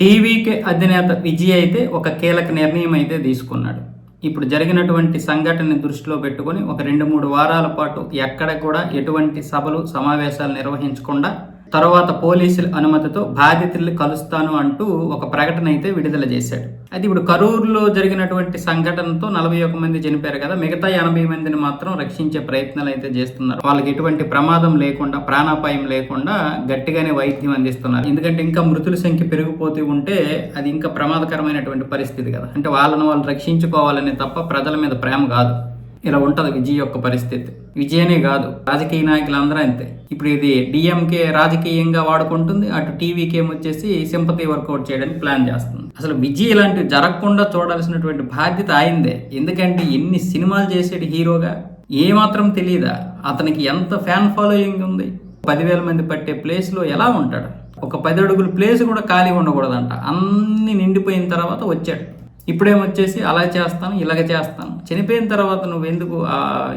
TVK అధినేత విజయ్ అయితే ఒక కీలక నిర్ణయం అయితే తీసుకున్నాడు. ఇప్పుడు జరిగినటువంటి సంఘటనని దృష్టిలో పెట్టుకొని ఒక రెండు మూడు వారాల పాటు ఎక్కడ కూడా ఎటువంటి సభలు సమావేశాలు నిర్వహించకుండా తర్వాత పోలీసుల అనుమతితో బాధితుల్ని కలుస్తాను అంటూ ఒక ప్రకటన అయితే విడుదల చేశాడు. అది ఇప్పుడు కరూరులో జరిగినటువంటి సంఘటనతో నలభై ఒక మంది చనిపోయారు కదా మిగతా ఎనభై మందిని మాత్రం రక్షించే ప్రయత్నాలు అయితే చేస్తున్నారు. వాళ్ళకి ఎటువంటి ప్రమాదం లేకుండా ప్రాణాపాయం లేకుండా గట్టిగానే వైద్యం అందిస్తున్నారు. ఎందుకంటే ఇంకా మృతుల సంఖ్య పెరిగిపోతూ ఉంటే అది ఇంకా ప్రమాదకరమైనటువంటి పరిస్థితి కదా. అంటే వాళ్ళని వాళ్ళు రక్షించుకోవాలనే తప్ప ప్రజల మీద ప్రేమ కాదు. ఇలా ఉంటుంది విజయ్ యొక్క పరిస్థితి. విజయనే కాదు రాజకీయ నాయకులందరూ అంతే. ఇప్పుడు ఇది డిఎంకే రాజకీయంగా వాడుకుంటుంది అటు టీవీకి వచ్చేసి సింపతి వర్కౌట్ చేయడానికి ప్లాన్ చేస్తుంది. అసలు విజయ్ ఇలాంటివి జరగకుండా చూడాల్సినటువంటి బాధ్యత ఆయిందే ఎందుకంటే ఎన్ని సినిమాలు చేసేటి హీరోగా ఏమాత్రం తెలియదా అతనికి ఎంత ఫ్యాన్ ఫాలోయింగ్ ఉంది? పదివేల మంది పట్టే ప్లేస్లో ఎలా ఉంటాడు? ఒక పది అడుగుల ప్లేస్ కూడా ఖాళీ ఉండకూడదంట. అన్ని నిండిపోయిన తర్వాత వచ్చాడు. ఇప్పుడేమొచ్చేసి అలా చేస్తాను ఇలాగ చేస్తాను. చనిపోయిన తర్వాత నువ్వు ఎందుకు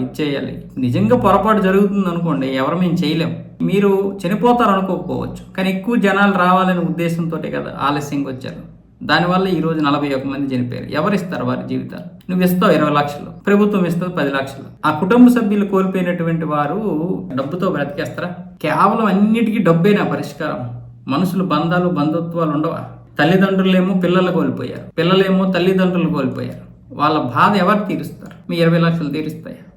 ఇచ్చేయాలి నిజంగా పొరపాటు జరుగుతుంది అనుకోండి ఎవరు మేము చేయలేం. మీరు చనిపోతారు అనుకోకపోవచ్చు కానీ ఎక్కువ జనాలు రావాలనే ఉద్దేశంతో కదా ఆలస్యంగా వచ్చారు దానివల్ల ఈరోజు నలభై ఒక్క మంది చనిపోయారు. ఎవరు ఇస్తారు వారి జీవితాలు? నువ్వు ఇస్తావు ఇరవై లక్షలు ప్రభుత్వం ఇస్తుంది పది లక్షలు. ఆ కుటుంబ సభ్యులు కోల్పోయినటువంటి వారు డబ్బుతో బ్రతికేస్తారా? కేవలం అన్నిటికీ డబ్బేనా పరిష్కారం. మనుషులు బంధాలు బంధుత్వాలు ఉండవా? తల్లిదండ్రులేమో పిల్లలు కోల్పోయారు. పిల్లలేమో తల్లిదండ్రులు కోల్పోయారు. వాళ్ళ బాధ ఎవరు తీరుస్తారు? మీ ఇరవై లక్షలు తీరుస్తాయా?